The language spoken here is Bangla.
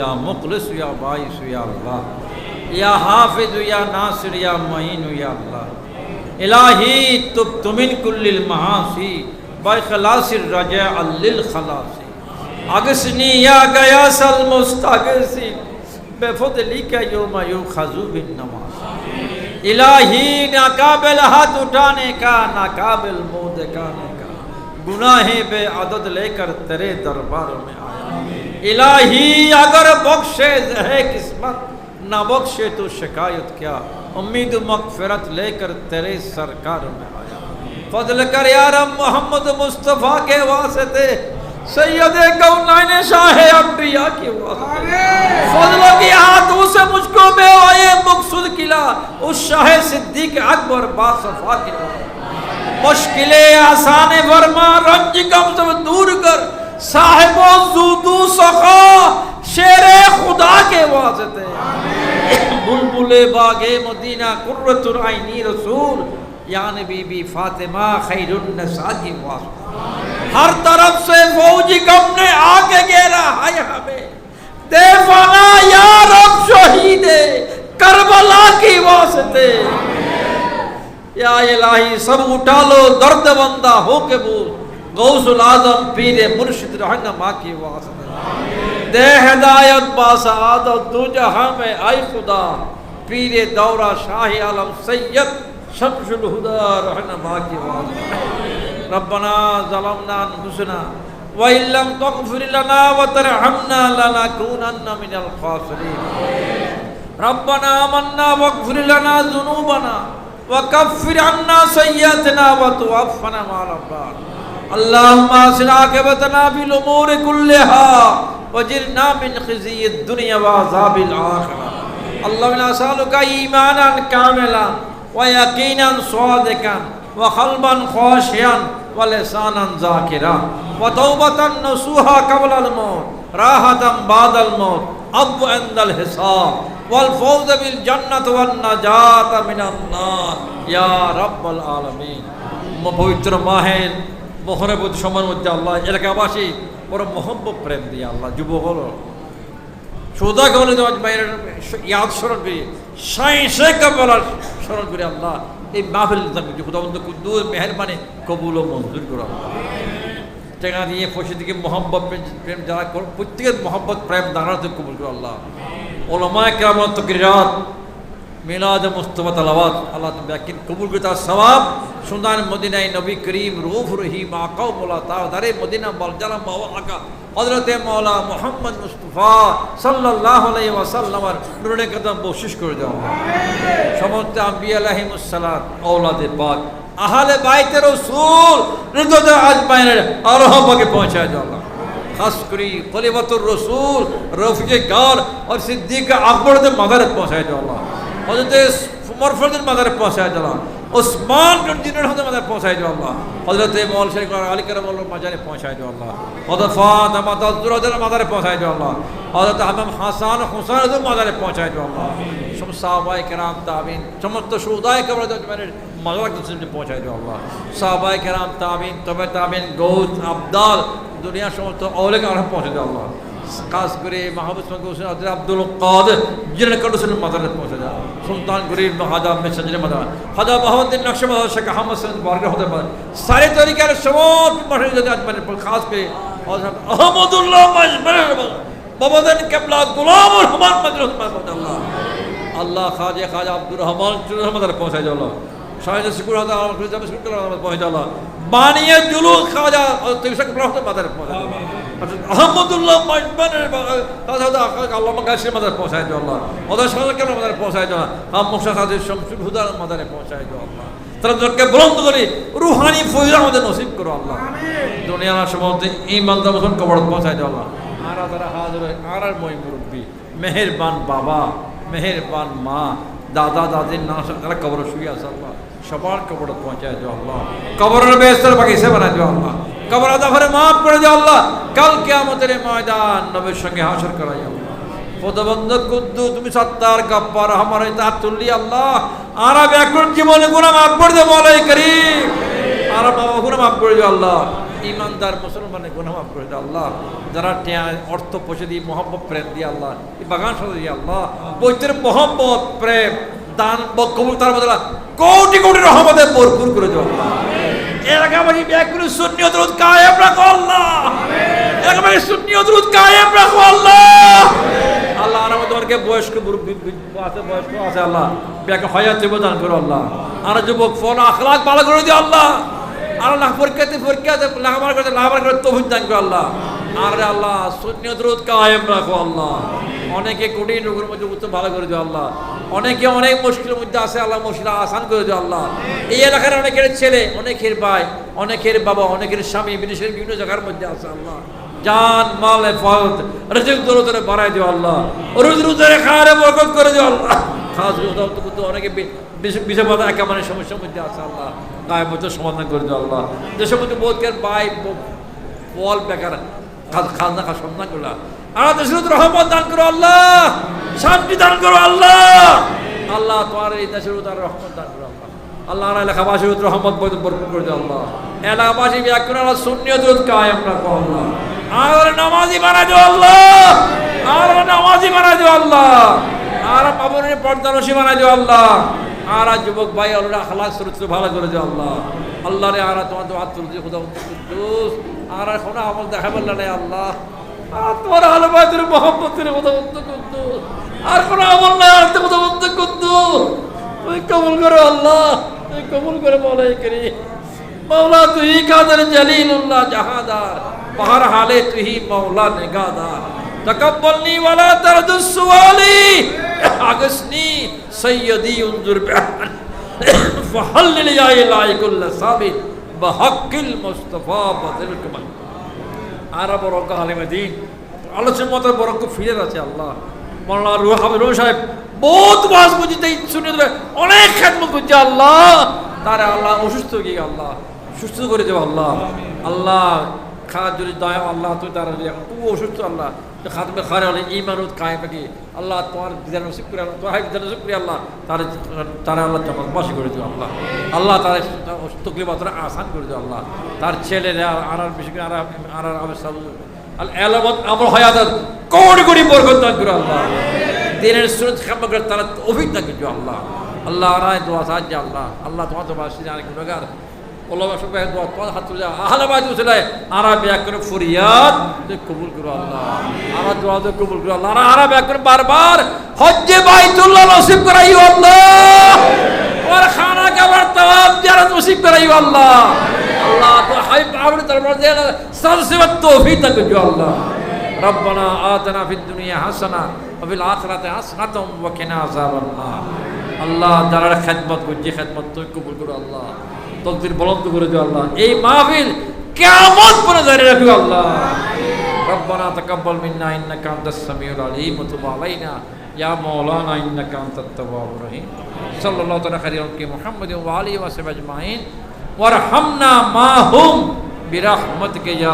یا مخلص یا باعث یا اللہ، یا حافظ یا ناصر یا معین یا اللہ۔ الہی، تب تمن کل المحاسی با بخلاص الرجع للخلاص۔ اگسنی یا گیاس بے فضلی کا یوم یو خضو بن نماز الہی، ناقابل ہاتھ اٹھانے کا، ناقابل منہ دکھانے گناہ بے عدد لے کر تیرے دربار میں آیا۔ الہی اگر بخشے ہے قسمت، نہ بخشے تو شکایت کیا۔ امید مغفرت لے کر تیرے سرکار میں آیا۔ فضل کر یارم محمد مصطفیٰ کے واسطے، سید کونائن شاہ انبیاء کی واسطے۔ فضل کی ہاتھ اسے مجھ کو بے آئے، مقصود قلعہ، اس شاہ صدیق اکبر باصفا قلعہ مشکلیں آسان فرما رنج کم تو دور کر۔ صاحب و زودو سخا شیر خدا کے واسطے۔ بلبل باغ مدینہ قرۃ العینی رسول۔ یا نبی بی فاطمہ خیر النساء کے واسطے۔ ہر طرف سے فوج کم نے آ کے گھیرا۔ ہے ہمیں۔ دے فنا یا رب شہید کربلا کی واسطے۔ یا الہی سب اٹھا لو، درد بندہ ہو کے بول غوث العظم پیر مرشد رہنگا ماں کی واسد دے ہدایت با سعادت، دو جہاں میں آئی خدا۔ پیر دورہ شاہ عالم سید شمس الہدا رہنا ماں کی واسطہ ربنا ظلمنا انفسنا وَإِن لَمْ تَغْفِرْ لَنَا وَتَرْحَمْنَا لَنَكُونَنَّ مِنَ الْخَاسِرِينَ۔ ربنا آمَنَّا وَاغْفِرْ لَنَا ذُنُوبَنَا۔ وكفر عنا سيئاتنا وتوفنا مع الأبرار. اللهم اصلح عاقبتنا في الأمور كلها وجرنا من خزي الدنيا وعذاب الآخرة. اللهم نسألك إيمانا كاملا ويقينا صادقا وقلبا خاشعا ولسانا ذاكرا. وتوبة نصوحا قبل الموت راحة بعد الموت. পবিত্র মাহের মহরবত সমান মধ্যে আল্লাহ, এলাকাবাসী, বড় মহব্ব প্রেম দিয়ে আল্লাহ, যুবক হল। সৌদা কমলে ইয়াদ স্মরণ করি সাই শেখ স্মরণ করি আল্লাহ। এই মাহফিল খুদাবন্ধ কুদ্দুর কবুল ও মঞ্জুর করো আল্লাহ। টেকা দিয়ে পয়সা দিকে মোহাম্মত প্রেম যারা করো প্রত্যেকের মোহাম্মত প্রেম দাঁড়াতে কবুল করো আল্লাহ। ওলামায় কেরামত তকরিরাত মিলাদ মুস্তফা তালাবাত আল্লাহ তুমি কবুল করে তার সবাব সুন্দান মদিনায় নবী করিম রুফ রহিম আকাও মোলা তা দারে মদিনা বলজালা মাওয়া আকা। হজরতে মৌলা মোহাম্মদ মুস্তফা সাল্লাহ ওয়াসাল্লামার নুরুনে কদম বশিস করে দেওয়া সমস্ত আম্বিয়া আলাহিমুসালাত ঔলাদে পাক। আহলে বাইতে রসুল রিদত আজমাইনের আরহমাকে পৌঁছায় দাও আল্লাহ। খাস করি খলিফাতুর রসুল রফিকে গার আর সিদ্দিক আকবরদের মাদারে পৌঁছায় দাও আল্লাহ। হজরত মরফরদের মাদারে পৌঁছায় দাও ওসমান রঞ্জিনের হজরত মাদারে পৌঁছায় দাও আল্লাহ। হজরত মৌল শেখ আলী কারামুল্লাহ মাজারে পৌঁছায় দাও আল্লাহ। হজরত ফাদ আমাদ আজদুরদের মাদারে পৌঁছায় দাও আল্লাহ। হজরত হামাম হাসান হুসান মাদারে পৌঁছায় দাও আল্লাহ। সমস্ত সাহাবায়ে কেরাম, তাবিন, সমস্ত সুদায় কবর مغرب کی سمجھے পৌঁছায় দাও اللہ۔ صحابہ کرام তাবেইন তবে তাবেইন গৌত আবদাল দুনিয়া اولے کا আর পৌঁছে দাও اللہ۔ خاص করে মাহবুব সঙ্গে হোসেন হজরত আব্দুল কাদের জিরন কন্ডিশন মাদারত পৌঁছে দাও سلطان گریب مہادا میں سجن مدا خدا محمد نقش مدا شک احمد سن بارگاہ ہوتے مدا سارے طریقے کے سموت مرحلے جدات میں خاص کرے اور احمد اللہ مجبر بابا بابدن کبلا غلام الرحمن مجرد اللہ اللہ خواجہ خواجہ عبد الرحمن چن مدر پہنچا جو اللہ۔ জামে শিকুর দিল বানিয়ে জুলু খাজা তিরশক রহমান মাদার আহমদুল্লাহ মাইবানের তাজা আল্লাহ গাছের মাদার পৌঁছায় দিল আল্লাহ। মাদার শমসুল হুদার মাদারে পৌঁছায় দিল আল্লাহ। তারা জনকে বলন্দ করি রুহানি ফইরা আমাদের নসিব করো আল্লাহ। দুনিয়ার সমস্ত ইমানদার মতন কবর পৌঁছায় দিল আল্লাহ। আরা তারা হাজির আর আর মই মুরব্বী মেহেরবান বাবা মেহেরবান মা দাদা দাদির না তারা কবর শুয়ে আছে আল্লাহ। সবার কবর পৌঁছায় দিও আল্লাহ। কবরের বেস্তর বাগিচা বানায় দিও আল্লাহ। কবর আদা ভরে মাফ করে দিও আল্লাহ। কাল কিয়ামতের ময়দান নবীর সঙ্গে হাসর করাই আল্লাহ। পদবন্ধ কুদ্দু, তুমি সত্তার গপ্পার আমার তার তুললি আল্লাহ। আর ব্যাকুল জীবনে গুণা মাফ করে দেবো আলাই করিম। আর বাবা গুণা মাফ করে দিও আল্লাহ। ইমানদার মুসলমানের গুনাহ মাফ করে দাও আল্লাহ। যারা অর্থ পয়সা দিয়ে মোহাম্মত প্রেম দিয়ে আল্লাহ। বাগান সাজা দিয়ে আল্লাহ। বৈদ্যের মোহাম্মত প্রেম, দান কবুল তার বদলা কোটি কোটি রহমতে ভরপুর করে দাও আল্লাহ। আল্লাহ। আর যুবক, ফল আখলাক ভালো করে আল্লাহ। আল্লাহ পরীক্ষাতে পরীক্ষাতে লাগাবার করতে লাগাবার করে তৌফিক দান করো আল্লাহ। আর আল্লাহ সুন্নিয়ত রোধ কায়েম রাখো আল্লাহ। অনেকে কঠিন রোগের মধ্যে উত্তর ভালো করে দিও আল্লাহ। অনেকে অনেক মুশকিলের মধ্যে আছে, আল্লাহ মুশকিল আসান করে দিও আল্লাহ। এই এলাকার অনেকের ছেলে, অনেকের ভাই, অনেকের বাবা, অনেকের স্বামী, বিদেশের বিভিন্ন জায়গার মধ্যে আছে আল্লাহ। জান, মাল হেফাজত রিজিক, দৌলতে বাড়াই দিও আল্লাহ। রোজ রোজের খাওয়ারে বরকত করে দিও আল্লাহ। খাস রোজাও তো কিন্তু অনেকে বিষয়বাদ একেবারে সমস্যার মধ্যে আছে আল্লাহ। গায়ে মধ্যে সমাধান করে দিও আল্লাহ। দেশের মধ্যে বোধকের বাই বল বেকার খাজনা খা সন্ধান করলা আর দেশের মধ্যে রহমত দান করো আল্লাহ। শান্তি দান করো আল্লাহ। আল্লাহ তোমার এই দেশের উদার রহমত দান করো আল্লাহ। আল্লাহ আর এলাকাবাসীর রহমত বরকত করে দিও আল্লাহ। এলাকাবাসী ব্যাকুল আল্লাহ শূন্যত কায়েম রাখো আল্লাহ। আর নামাজি বানা দিও আল্লাহ। আর নামাজি বানা দিও আল্লাহ। আর পাবনের পর্দার সীমানা যে আল্লাহ। আর যুবক ভাই আল্লাহ হালাক চরিত্র ভালো করে যে আল্লাহ। আল্লাহ রে আর তোমার তোমার চরিত্র খোদা কুদ্দুস। আর আর কোনো আমল দেখা পারল না আল্লাহ। আর তোমার আলমাদের মোহাম্মদের খোদা কুদ্দুস। আর কোনো আমল নাই আর খোদা কুদ্দুস। ওই কবুল করে আল্লাহ তুই কবুল করে মলাই করি মাওলা তুই কাদের জলিলুল্লাহ জাহাদার বাহার হালে তুই মাওলা নেগাদার তকব্বলনি ওয়ালা তারদুস সুয়ালি أغسني سيدي انظر بعين فحلل يا إلهي كل ثابت بحق المصطفى بذلك من আর বরক আলিমদিন আলোচনার মতো বরক ফিরে আছে আল্লাহ মোল্লা রুহ হাবিব সাহেব বহুত বাস বুঝিতে শুনে দেবে অনেক খেদমত করছে আল্লাহ তারা আল্লাহ অসুস্থ গিয়ে আল্লাহ সুস্থ করে দেবো আল্লাহ আল্লাহ খাওয়ার যদি দয়া, আল্লাহ তুই তারা এখন। তুই অসুস্থ আল্লাহ খাতমে খারে হলে ইমানত কায়েম কি আল্লাহ তোমার বিধান নসিব করে আল্লাহ, তোমার বিধান নসিব করে আল্লাহ, তারা তারা আল্লাহ তখন বাসি করে দিও আল্লাহ। আল্লাহ তারা তকলিফ তারা আসান করে দিও আল্লাহ। তার ছেলেরা আর বেশি করে আর আর আল এলামত আমর হায়াত কোটি কোটি বরকত দান করে আল্লাহ। দিনের সুরত খাম্বা করে তারা অভিজ্ঞতা কিছু আল্লাহ। আল্লাহ রায় দোয়া সাহায্য আল্লাহ। আল্লাহ তোমার তো বাসি জানে গুণগার ওলামা সবাই দোয়া তোমার হাত তুলে আহালা বাজ উঠলে আরা ব্যাগ করে ফরিয়াদ কবুল করো আল্লাহ। আরা দোয়া তো কবুল করো আল্লাহ। আরা আরা ব্যাগ করে বারবার হজ্জে বাইতুল্লাহ নসিব করাই আল্লাহ। ওর খানা খাবার তাওয়াব যারা নসিব করাই আল্লাহ। আল্লাহ তো হাই আমরা তার মধ্যে সরসিবত তৌফিক তাকে আল্লাহ। ربنا آتنا في الدنيا حسنة وفي الآخرة حسنة وقنا عذاب النار আল্লাহ যারা খেদমত করছে খেদমত তুই কবুল করো আল্লাহ। তকদির বলন্দ করে দিও আল্লাহ এই মাহফিল কেমন করে ধরে রাখিও আল্লাহ ربنا تقبل منا انك انت السميع العليم وتب علينا يا مولانا انك انت التواب الرحيم صلى الله تعالى خير في محمد وعلى اله وصحبه اجمعين وارحمنا معهم برحمتك يا